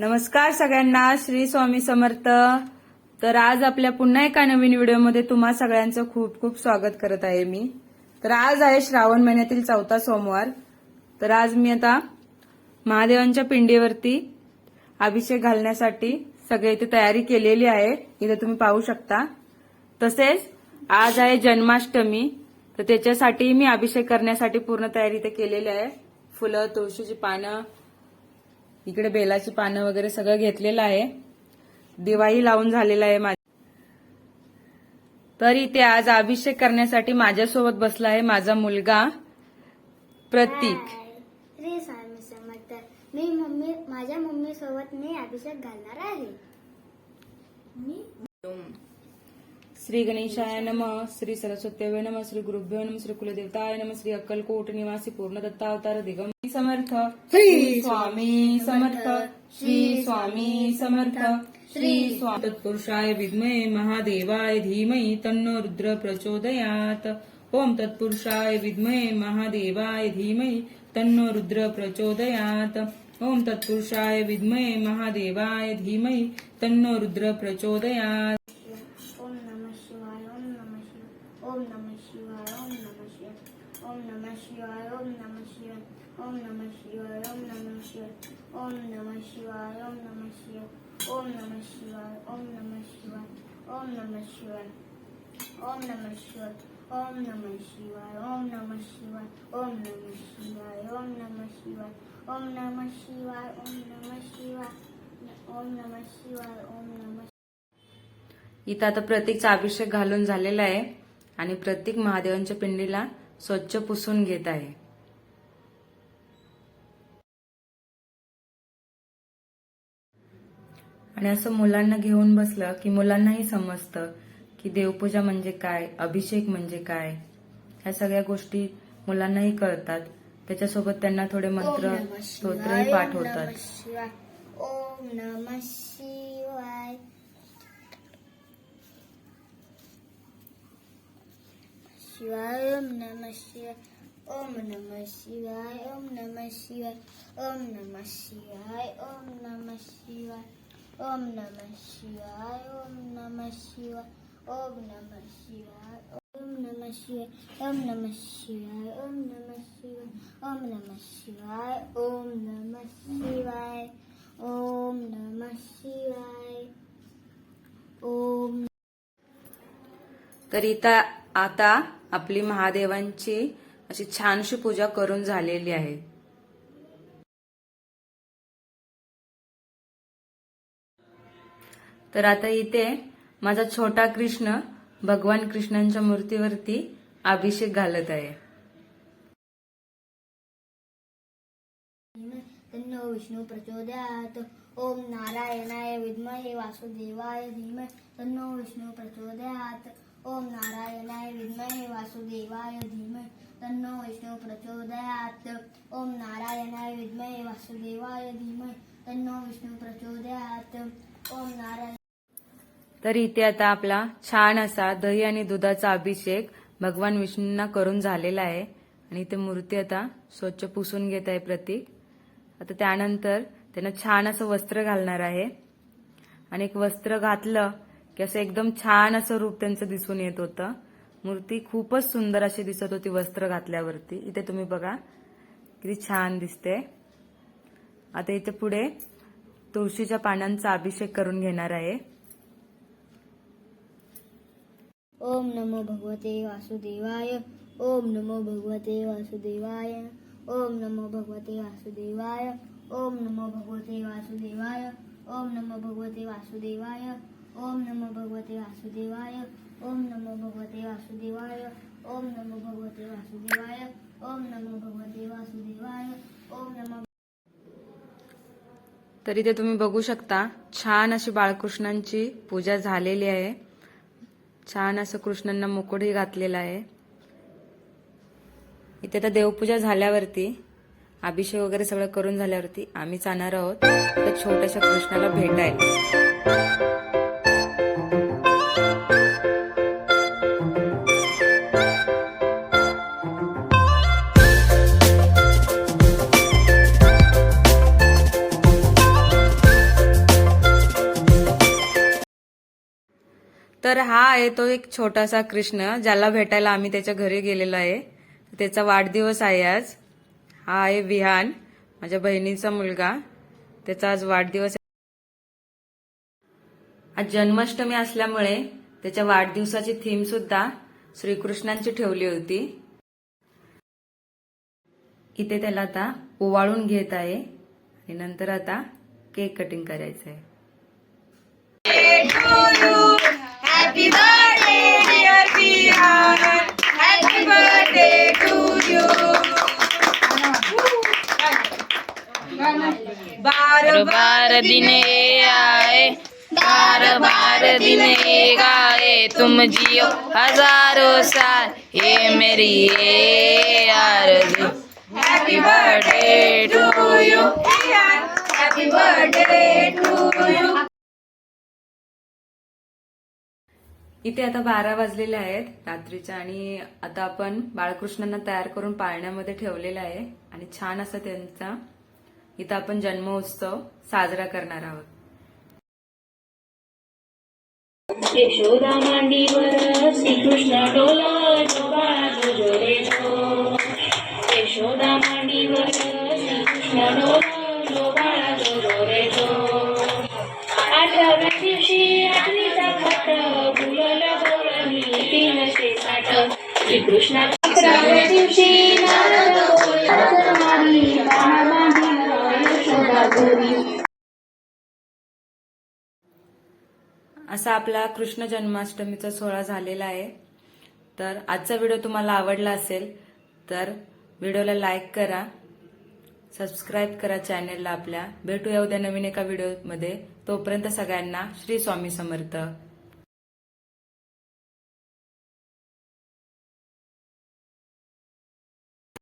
नमस्कार सगळ्यांना श्री स्वामी समर्थ. तर आज आपल्या पुन्हा एका नवीन व्हिडिओमध्ये तुम्हा सगळ्यांचं खूप खूप स्वागत करत आहे मी. तर आज आहे श्रावण महिन्यातील चौथा सोमवार. तर आज मी आता महादेवांच्या पिंडीवरती अभिषेक घालण्यासाठी सगळे इथे तयारी केलेली आहे. इथे तुम्ही पाहू शकता. तसेच आज आहे जन्माष्टमी. तर त्याच्यासाठी मी अभिषेक करण्यासाठी पूर्ण तयारी इथे केलेली आहे. फुलं तुळशीची पानं इकडे बेलाची पानं वगैरे सगळं घेतलेलं आहे. दिवाही लावून झालेला आहे माझ. तर इथे आज अभिषेक करण्यासाठी माझ्यासोबत बसला आहे माझा मुलगा प्रतीक. मी मम्मी माझ्या मम्मी सोबत मी अभिषेक घालणार आहे. श्री गणेशाय नम श्री सरस्वत्याय नम श्री गुरुभ्यो नम श्री कुलदेवताय नम श्री अक्कलकोट निवासी पूर्ण दत्तावतार दिगम समर्थ। श्री स्वामी समर्थ। श्री स्वामी समर्थ। श्री स्वामी। तत्पुरुषाय विद्महे महादेवाय धीमहि तन्नो रुद्र प्रचोदयात। ओम तत्पुरुषाय विद्महे महादेवाय धीमहि तन्नो रुद्र प्रचोदयात। ओम तत्पुरुषाय विद्महे महादेवाय धीमहि तन्नो रुद्र प्रचोदयात। ओम नमः शिवाय ओम नमः शिवाय। ओम नमः ओम नमः शिवाय ओम नमः शिवाय ओम नमः शिवाय ओम नमः शिवाय ओम नमः शिवाय ओम नमः शिवाय ओम नमः शिवाय ओम नमः शिवाय ओम नमः शिवाय ओम नमः शिवाय ओम नमः शिवाय ओम नमः शिवाय ओम नमः शिवाय ओम नमः शिवाय ओम नमः शिवाय ओम नमः शिवाय ओम नमः शिवाय ओम नमः इथं आता प्रतीकचा अभिषेक घालून झालेला आहे आणि प्रतीक महादेवांच्या पिंडीला स्वच्छ पुसून घेत आहे. आणि असं मुलांना घेऊन बसलं की मुलांनाही समजतं की देवपूजा म्हणजे काय अभिषेक म्हणजे काय. ह्या सगळ्या गोष्टी मुलांनाही कळतात. त्याच्यासोबत त्यांना थोडे मंत्र स्तोत्रही पाठ होतात शिवाय ओम नम शिवाय. शिवाय ओम नम शिवाय ओम नम शिवाय ओम नम शिवाय ओम नम शिवाय ओम नम शिवाय ओम नम शिवाय ओम नम शिवाय ओम नम शिवाय ओम नम शिवाय ओम नम शिवाय ओम नम शिवाय ओम नम शिवाय ओम नम शिवाय ओम नम शिवाय ओम तर इथं आता आपली महादेवांची अशी छानशी पूजा करून झालेली आहे. तर आता इथे माझा छोटा कृष्ण भगवान कृष्णांच्या मूर्तीवरती अभिषेक घालत आहे. तन्नो विष्णू प्रचोदयात. ओम नारायणाय विद्महे वासुदेवाय धीमहि. तन्नो विष्णू प्रचोदयात. ओम नारायणाय विद्महे वासुदेवाय धीमहि तन्नो विष्णू प्रचोदयात्। ओम नारायणाय विद्महे वासुदेवाय धीमहि तन्नो विष्णू प्रचोदयात्। ओम नारायण तर इथे आता आपला छान असा दही आणि दुधाचा अभिषेक भगवान विष्णूंना करून झालेला आहे. आणि ते मूर्ती आता स्वच्छ पुसून घेत आहे प्रतीक. आता त्यानंतर त्यांना छान असं वस्त्र घालणार आहे. आणि एक वस्त्र घातलं की असं एकदम छान असं रूप त्यांचं दिसून येत होतं. मूर्ती खूपच सुंदर अशी दिसत होती वस्त्र घातल्यावरती. इथे तुम्ही बघा किती छान दिसते. आता इथे पुढे तुळशीच्या पानांचा अभिषेक करून घेणार आहे. ओम नमो भगवते वासुदेवाय. ओम नमो भगवते वासुदेवाय. ओम नमो भगवते वासुदेवाय. ओम नमो भगवते वासुदेवाय. ओम नमो भगवते वासुदेवाय. ओम नमो भगवते वासुदेवाय ओम नमो भगवते वासुदेवाय ओम नमो भगवते वासुदेवाय ओम नमो भगवते वासुदेवाय ओम नमो तर इथे तुम्ही बघू शकता छान अशी बाळकृष्णांची पूजा झालेली आहे. छान असं कृष्णांना मुकुटही घातलेला आहे. इथे आता देवपूजा झाल्यावरती अभिषेक वगैरे सगळं करून झाल्यावरती आम्ही जाणार आहोत. त्या छोट्याशा कृष्णाला भेटायला. तर हा आहे तो एक छोटासा कृष्ण ज्याला भेटायला आम्ही त्याच्या घरी गेलेलो आहे. त्याचा वाढदिवस आहे आज. हा आहे विहान माझ्या बहिणीचा मुलगा. त्याचा आज वाढदिवस आहे. आज जन्माष्टमी असल्यामुळे त्याच्या वाढदिवसाची थीम सुद्धा श्रीकृष्णांची ठेवली होती. इथे त्याला आता ओवाळून घेत आहे. आणि नंतर आता केक कटिंग करायचं आहे बार बार दिन आए बार बार दिन गाए तुम जियो हजारों साल ये मेरी ये आरज़ू। Happy birthday to you happy birthday इथे आता बारा वाजलेले आहेत रात्रीच्या आणि आता आपण बाळकृष्णांना तयार करून पाळण्यामध्ये ठेवलेला आहे. आणि छान असं त्यांचा इथं आपण जन्मोत्सव साजरा करणार आहोत. यशोदा मांडीवर श्रीकृष्ण डोला जोरे यशोदा मांडीवर श्रीकृष्ण डोला जोरे आठव्या रात्रीचा फुलल तीनशे साठ श्रीकृष्णा अकराव्या दिवशी नारद मारी बाळा यशोदा गोरी असा आपला कृष्ण जन्माष्टमीचा सोहळा झालेला आहे. तर आजचा व्हिडिओ तुम्हाला आवडला असेल तर व्हिडिओला लाईक करा सबस्क्राईब करा चॅनेलला आपल्या. भेटूया उद्या नवीन एका व्हिडिओमध्ये. तोपर्यंत सगळ्यांना श्री स्वामी समर्थ.